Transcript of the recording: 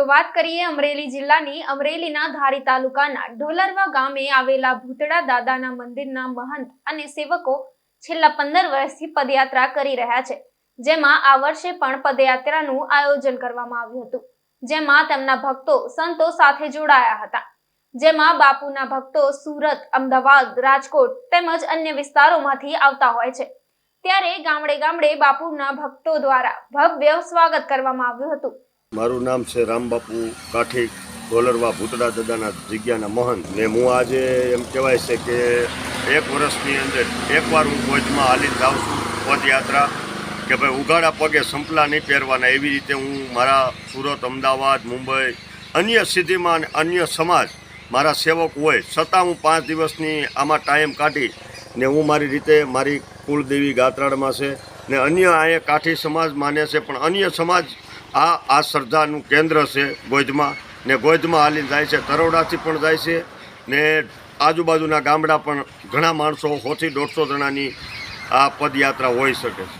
તો વાત કરીએ અમરેલી જિલ્લાની. અમરેલીના ધારી તાલુકાના ઢોલરવા ગામે આવેલા ભૂતળા દાદાના મંદિરના મહંત અને સેવકો છેલ્લા પંદર વર્ષથી પદયાત્રા કરી રહ્યા છે. જેમાં આ વર્ષે પણ પદયાત્રાનું આયોજન કરવામાં આવ્યું હતું. જેમાં તેમના ભક્તો સંતો સાથે જોડાયા હતા. જેમાં બાપુના ભક્તો સુરત, અમદાવાદ, રાજકોટ તેમજ અન્ય વિસ્તારોમાંથી આવતા હોય છે. ત્યારે ગામડે ગામડે બાપુના ભક્તો દ્વારા ભવ્ય સ્વાગત કરવામાં આવ્યું હતું. મારું નામ છે રામબાપુ કાઠી ડોલરવા ભૂતડા દાદાના જગ્યાના મહંત. ને હું આજે એમ કહેવાય છે કે એક વર્ષની અંદર એકવાર હું ભોજમાં હાલી જાઉં છું પદયાત્રા, કે ભાઈ ઉઘાડા પગે સંપલા નહીં પહેરવાના એવી રીતે હું મારા સુરત, અમદાવાદ, મુંબઈ, અન્ય સિદ્ધિમાં અને અન્ય સમાજ મારા સેવક હોય, છતાં હું પાંચ દિવસની આમાં ટાઈમ કાઢી ને હું મારી રીતે મારી કુળદેવી ગાત્રાળમાં છે. ને અન્ય અહીંયા કાઠી સમાજ માને છે, પણ અન્ય સમાજ આ આ શ્રદ્ધાનું કેન્દ્ર છે ગોજમાં ને ગોજમાં હાલીને જાય છે તરોડાથી પણ જાય છે. ને આજુબાજુના ગામડા પણ ઘણા માણસો સોથી દોઢસો જણાની આ પદયાત્રા હોઈ શકે છે.